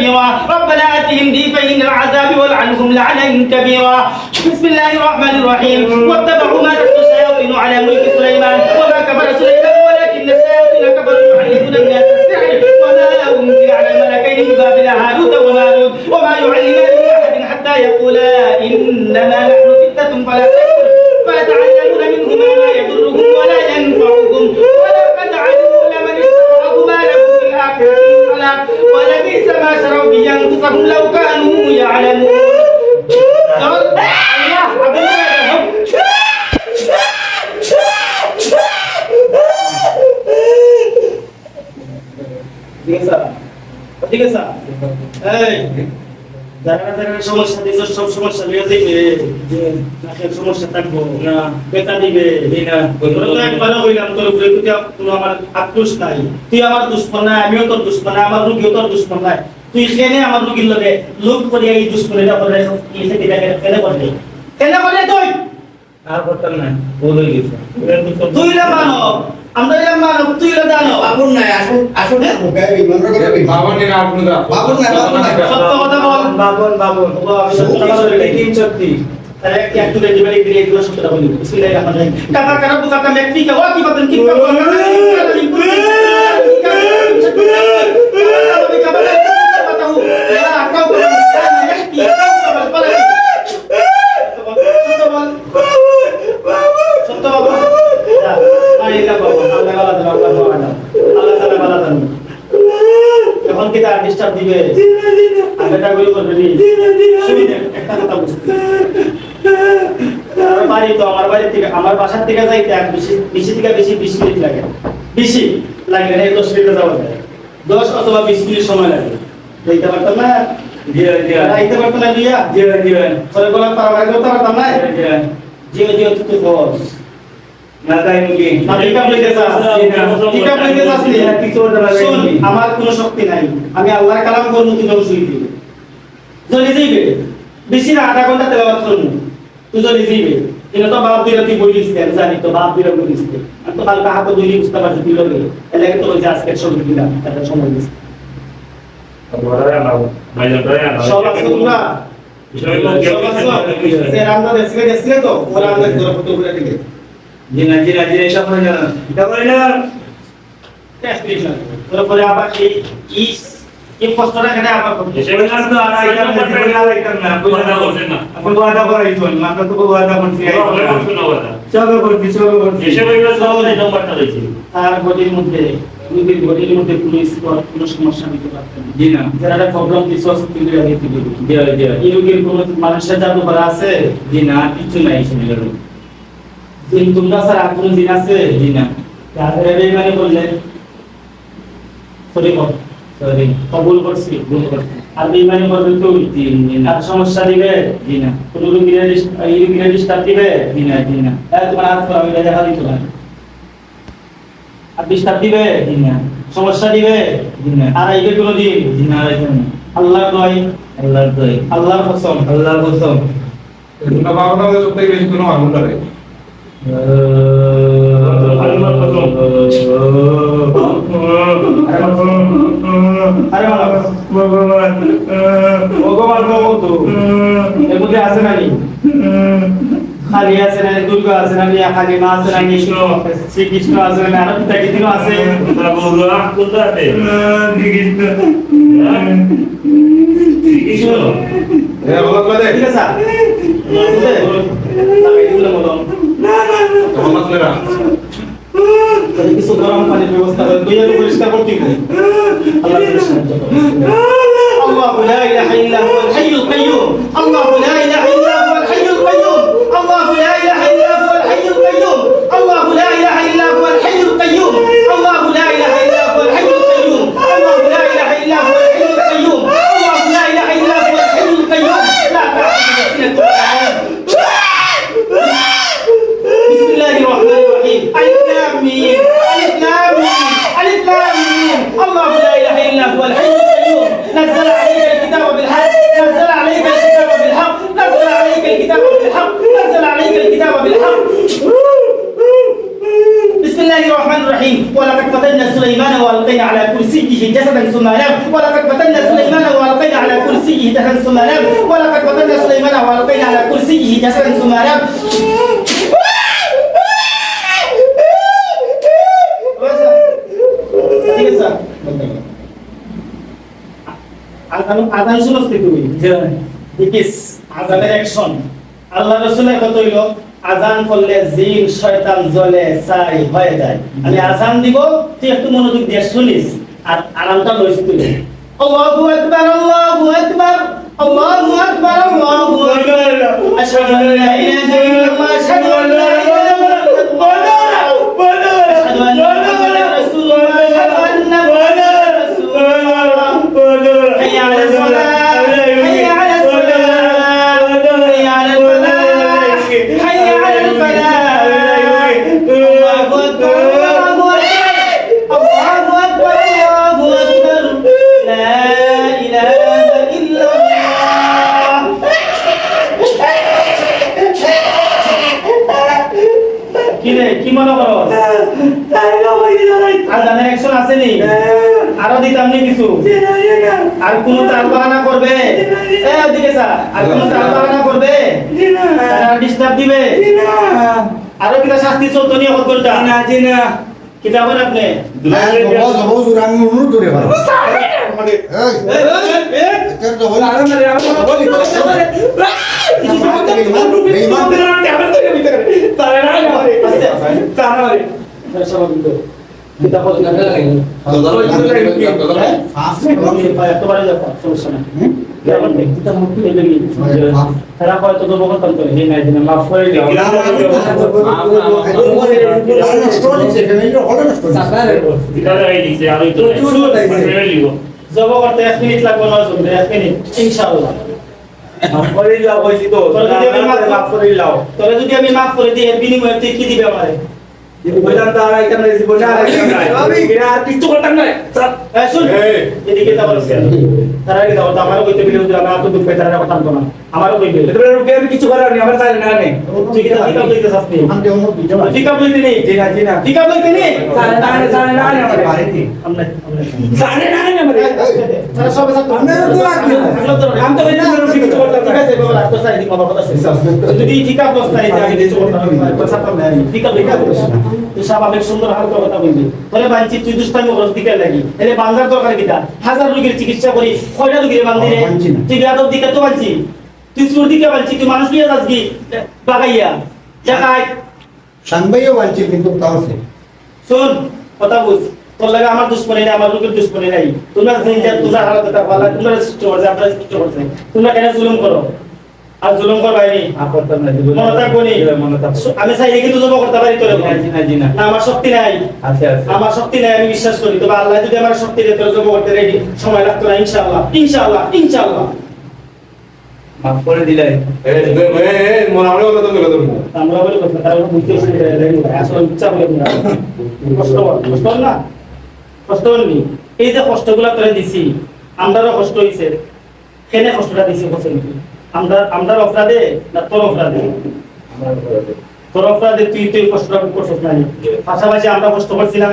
كبيرا. ربنا آتهم ضيفين من العذاب والعنهم لعنا كبيرا. بسم الله الرحمن الرحيم. واتبعوا ما تتلو الشياطين على ملك سليمان. ঠিক আছে? এই যারা যারা সমস্যা দিছ সব সমস্যা নিয়ে যাইবে নাকের সমস্যা থাকব না বেতা দিবে। না তো একবার হইলাম তোর উপরে তুই কোনো আমার আক্রোশ নাই। তুই আমার দুশ্মন নাই আমিও তোর দুশ্মন নাই আমার রুগীও তোর দুশ্মন নাই। তুই কেনে আমার রুগীর লগে লোক করিয়া এই দুশ্মনীটা করে এই সেটি কেনে করলি কেনে করলি তুই? আর করতাম না ভুল গেছে। তুই না মানব। আমরা এলাম মানব তুই না দানব বাবুর নাই আসুন আসুন বাবুর নাই বাবুর নাই সত্য কথা বল বাবন বাবন বাবা, আমি সত্য কথা বলি। তিন সত্যি তাহলে একটু একটু রেডি মেডি দিয়ে এগুলো সত্যটা বলি বিসমিল্লাহির রহমানির রহিম কাফা কারা বুকা কা মেকফি কা ওয়াকি বাতন কি কা এখন কি তার ডিস্টার্ব দিবে। গুলো করবে নি শুনি দেখ, একটা কথা বুঝতে বাড়ি তো আমার বাড়ি থেকে আমার বাসার থেকে যাইতে এক বেশি বেশি থেকে বেশি বিশ মিনিট লাগে। বেশি লাগে না দশ মিনিটে যাওয়া যায়। দশ অথবা বিশ মিনিট সময় লাগে। যাইতে পারতাম না? যাইতে পারতাম না দিয়া। বলার পারাবার করতে পারতাম না দিয়ে জিও জিও তুই বস। আমার কোনো শক্তি নাই। আমি আল্লাহর কালাম করব তুই জল শুইবি যাইবে। বেশি না আধা ঘণ্টা তেলাওয়াত করব। তুই জলি যাইবে। এটা তো বাপ দিলে তুই বলিস কেন জানি তো বাপ দিলে বলিস কেন আমি তো কালকে হাতে দুইলি বুঝতে পারছি তুই লগে এলাকে তো ওই যে আজকের ছবি দিলাম তাদের সময় দিস। সব আছে তোমরা? সব আছে। রান্না দেশকে দেশকে তো ওরা আমাদের ধরে ফটো করে দিলে জিনা জিনা হয়ে যাবে এটা করে না তারপরে আবার ইস এই কেন আবার করতে তো আর না আর না ওয়াদা না। আপনি ওয়াদা করাই তো না আপনি তো ওয়াদা চলো চলো করছি তার বডির মধ্যে বডির মধ্যে কোনো সমস্যা নিতে পারতেন জি না যারা প্রবলেম দিয়ে এই রোগীর কোনো মানুষের জাদু করা আছে জি না কিছু নাই শুনে গেল তোমরা স্যার আর কোনো দিন আছে? না করলে? সরি সরি কবুল করছি ভুল করছি। আর বেইমানি করবে তুই জি জি না আর সমস্যা দিবে? জি না কোনো রোগীর এই রোগীর ডিস্টার্ব দিবে? জি না জি না তোমার হাত করো আমি দেখা দিই তোমার আর ডিস্টার্ব দিবে? জি না সমস্যা দিবে? জি না আর এইবে কোনো দিন? জি না রাখেন আল্লাহ দয় আল্লাহ দই আল্লাহর কসম। আল্লাহ কসম। তোমরা বাবা না বেশি কোনো আগুন লাগে আছে নাকি খালি আছে দুর্গা আছে। না নিয়া খালি মা আছে না কৃষ্ণ শ্রীকৃষ্ণ আছে না আরও পিতা কৃষ্ণ আছে কৃষ্ণ এ বলা। করে ঠিক আছে বুঝলে? লাগাই দিলে মলম। তখন আপনারা তাহলে কিছু গরম পানির ব্যবস্থা করে দুই একটু পরিষ্কার করতে হবে। আল্লাহ তাআলা সাহায্য করুন। الله لا اله الا هو الحي القيوم الله لا اله الا كرسيه جسدا ثم نام ولقد فتنا سليمان والقينا على كرسيه جسدا ثم نام ولقد فتنا سليمان والقينا على كرسيه جسدا ثم نام ঠিক আছে স্যার আদান আদান শুনছ তুই দেখিস আজানের অ্যাকশন আল্লাহ রসুলের কত হইল আজান করলে জিন শয়তান জ্বলে চাই হয়ে যায় আমি আজান দিব তুই একটু মনোযোগ দিয়ে শুনিস আর আরামটা লইছি তুই। আল্লাহু আকবার আল্লাহু আকবার আল্লাহু আকবার আল্লাহু আকবার। আশহাদু আল্লা ইলাহা ইল্লাল্লাহ আশহাদু আন আজানের অ্যাকশন আছে নি আরও দিতাম নি কিছু? আর কোন তার বাহানা করবে? এ ওদিকে স্যার আর কোন তার বাহানা করবে? তারা ডিস্টার্ব দিবে? আরও কিটা শাস্তি চলতো নি কত ঘণ্টা কিটা হবেন আপনি? যাব সমস্যা নাই তারা হয়তো তো বহুত অন্তর হে নাই দিনা মাফ করে দিও। আমি লিব জব করতে এক মিনিট লাগবে না জব এক মিনিট ইনশাআল্লাহ। তবে যদি আমি মাফ করে দিই এর বিনিময়ে তুই কি দিবে আমারে? এই শুন। এদিকে তা তারা দাও আমারও কইতে বিলে উদ্রা না তো দুঃখ পাই তারা কথা আনতো না। আমারও কইবে কিছু করার নেই আমার চাই না নেই। তুই কি ঠিক আপ লইতে চাস নি ঠিক আপ লইতে নি জি না জি না ঠিক আপ লইতে নি সাড়ে না সাড়ে না আমারে আমনে আমনে সাড়ে না আমারে তারা সবে আমরা তো আগে আমি তো কইছি আমি কিছু করতাম ঠিক না স্বাভাবিক সুন্দর হালকা কথা বলবি তোরে বাঞ্চি তুই দুষ্টামি করস দিকে লাগি এলে বান্দার দরকার কিটা হাজার রোগীর চিকিৎসা করি কয়টা রোগীর বান্ধি তুই বেয়াদব দিকে তো বাঞ্চি তুই সুর দিকে বাঞ্চি তুই মানুষ নিয়ে যাস কি বাগাইয়া জায়গায় সাংবাইও বাঞ্চিত কিন্তু তাও কথা বুঝ তোর লাগে আমার দুশ্মনী নাই আমার লোকের দুশ্মনী নাই। তোমরা তোমরা বলা তোমরা সৃষ্টি করছে আপনারা সৃষ্টি করছে। তোমরা কেন জুলুম করো? আর জুলুম করবাইনি মনে থাকব নি? আমি চাইলে কিন্তু জমা করতে পারি তোর না আমার শক্তি নাই। আমার শক্তি নাই আমি বিশ্বাস করি। তবে আল্লাহ যদি আমার শক্তি দেয় তোর জমা করতে রেডি সময় লাগতো না ইনশাআল্লাহ। ইনশাআল্লাহ ইনশাআল্লাহ। মাফ করে দিলাই মনে কথা তো ধরবো আমরা বলি কথা তারা বুঝতে পারছি। আসলে ইচ্ছা বলে না কষ্ট কষ্ট না। কষ্ট হলনি এই যে কষ্টগুলা তোরে দিছি আমরারও কষ্ট হইছে। কেনে কষ্টটা দিছি বলছেন কি? আমরা আমরার অপরাধে না তোর অপরাধে? তোর অপরাধে তুই তুই কষ্টটা করছিস না পাশাপাশি আমরা কষ্ট করছিলাম।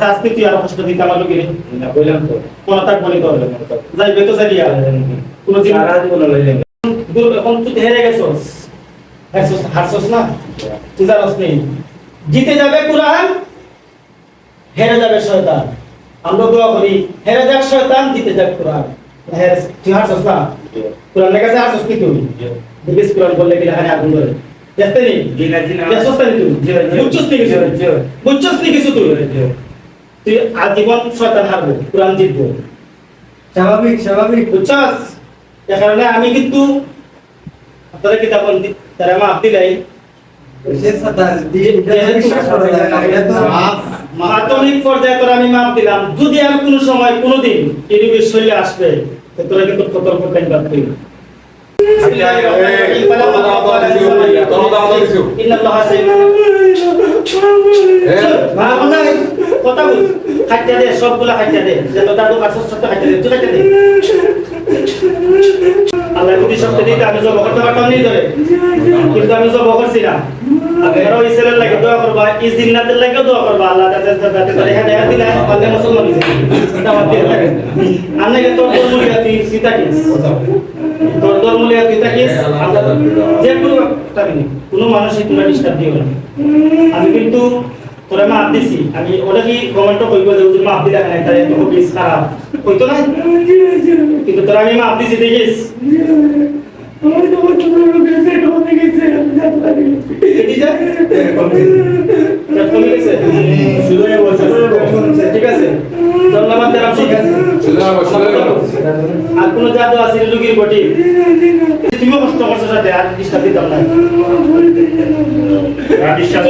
শাস্তি তুই আরও কষ্ট দিতে আমার লোকের কোন তাক তোর যাই বেতো জীবন লইলেন দূর এখন তুই হেরে গেছস। হারছস হারছস না তুই জানোস নেই জিতে যাবে কোরআন। হেরে যাবে শয়তান। আমরা দোয়া করি হেরে যাক শয়তান জিতে যাক কোরআন। হেরে তুই হারছস না? কোরআন লেখা আছে হারছস কি তুই? দেখিস কোরআন বললে গেলে হারে আগুন ধরে? দেখতে নি জি না জি না। দেখছস না তুই? বুঝছস নি কিছু? বুঝছস নি কিছু তুই? তুই আজীবন শয়তান হারবো কোরআন জিতবো। স্বাভাবিক স্বাভাবিক। বুঝছস? এ কারণে আমি কিন্তু আপনারা কি তখন তারা মাপ দিলাই মাধ্যমিক পর্যায়ে তোরা আমি মাপ দিলাম। যদি আর কোনো সময় কোনোদিন এই বিষয়ে আসবে তোরা কিন্তু সতর্ক থাকবে তুই কথা বল। খাইতে দে, সবগুলা খাইতে দে। যত দাদু কাছে খাইতে দে তুই খাইতে দে। আল্লাহ যদি শক্তি দিতে আমি করতে পারতাম নি ধরে। কিন্তু আমি করছি না লাগে দোয়া করবা, এই লাগে দোয়া করবা, আল্লাহ যাতে যাতে করে হ্যাঁ দেখা দিলে মুসলমান দিয়ে লাগে। তোর তোর সীতা কিস? তোর তোর তাকিস আল্লাহ যে কোনো কোনো মানুষই তোমরা ডিস্টার্ব দিও না। আমি কিন্তু তোরা মাপ দিছি। আমি ওটা কি কমেন্ট কইব যে ওদের মাপ দিলা কেন? তাই তো বেশ খারাপ। কইতো না কিন্তু তোরা আমি মাপ দিছি দেখিস? এটি যা? পেট কমে গেছে? ঠিক আছে? ধন্যবাদ দেওয়া ঠিক আছে। আর কোনো জাদু আছে রুগীর বটি? তুমিও কষ্ট করছ সাথে আর ডিস্টার্ব দিতাম না। বিশ্বাস